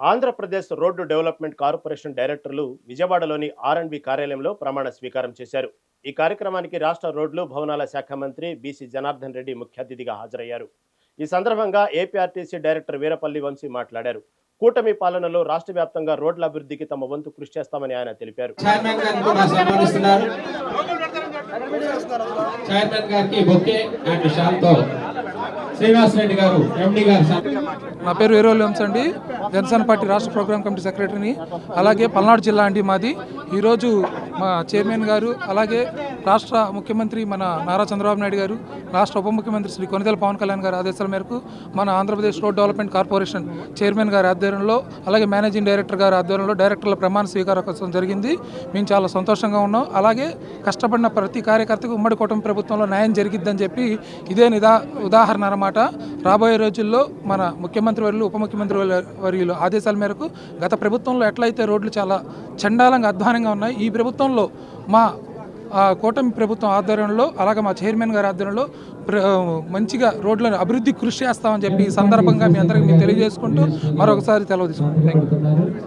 Andhra Pradesh road development corporation డైరెక్టర్లు విజయవాడలోని ఆర్ఎండ్బి కార్యాలయంలో ప్రమాణ స్వీకారం చేశారు. ఈ కార్యక్రమానికి రాష్ట్ర రోడ్లు భవనాల శాఖ మంత్రి బీసీ జనార్దన్ రెడ్డి ముఖ్య అతిథిగా హాజరయ్యారు. ఈ సందర్భంగా ఏపీఆర్టీసీ డైరెక్టర్ వీరపల్లి వంశీ మాట్లాడారు. కూటమి పాలనలో రాష్ట్ర వ్యాప్తంగా రోడ్ల అభివృద్ధికి తమ వంతు కృషి చేస్తామని ఆయన తెలిపారు. చైర్మన్ గారికి అండ్ శ్రీనివాస్ రెడ్డి గారు ఎండి గారు. నా పేరు వీరోల్ వంశ అండి. జనసేన పార్టీ రాష్ట్ర ప్రోగ్రామ్ కమిటీ సెక్రటరీని. అలాగే పల్నాడు జిల్లా అండి మాది. ఈరోజు మా చైర్మన్ గారు అలాగే రాష్ట్ర ముఖ్యమంత్రి మన నారా చంద్రబాబు నాయుడు గారు రాష్ట్ర ఉప ముఖ్యమంత్రి శ్రీ కొనిదెల పవన్ కళ్యాణ్ గారి ఆదేశాల మేరకు మన Andhra Pradesh road development corporation chairman గారి ఆధ్వర్యంలో అలాగే మేనేజింగ్ డైరెక్టర్ గారి ఆధ్వర్యంలో డైరెక్టర్ల ప్రమాణ స్వీకారోత్సవం జరిగింది. మేము చాలా సంతోషంగా ఉన్నాం. అలాగే కష్టపడిన ప్రతి కార్యకర్తకు ఉమ్మడి కుటుంబ ప్రభుత్వంలో న్యాయం జరిగిద్దని చెప్పి ఇదే నిదా ఉదాహరణ అన్నమాట. రాబోయే రోజుల్లో మన ముఖ్యమంత్రి వర్యులు ఉప ముఖ్యమంత్రి వర్యులు ఆదేశాల మేరకు గత ప్రభుత్వంలో ఎట్లయితే రోడ్లు చాలా చండాలంగా అధ్వానంగా ఉన్నాయి ఈ ప్రభుత్వంలో మా ఆ, కూటమి ప్రభుత్వం ఆధ్వర్యంలో అలాగే మా చైర్మన్ గారి ఆధ్వర్యంలో ప్ర- మంచిగా రోడ్లను అభివృద్ధి కృషి చేస్తామని చెప్పి ఈ సందర్భంగా మీ అందరికీ మేము తెలియజేసుకుంటూ మరొకసారి తెలవ తీసుకుంటాం థ్యాంక్ యూ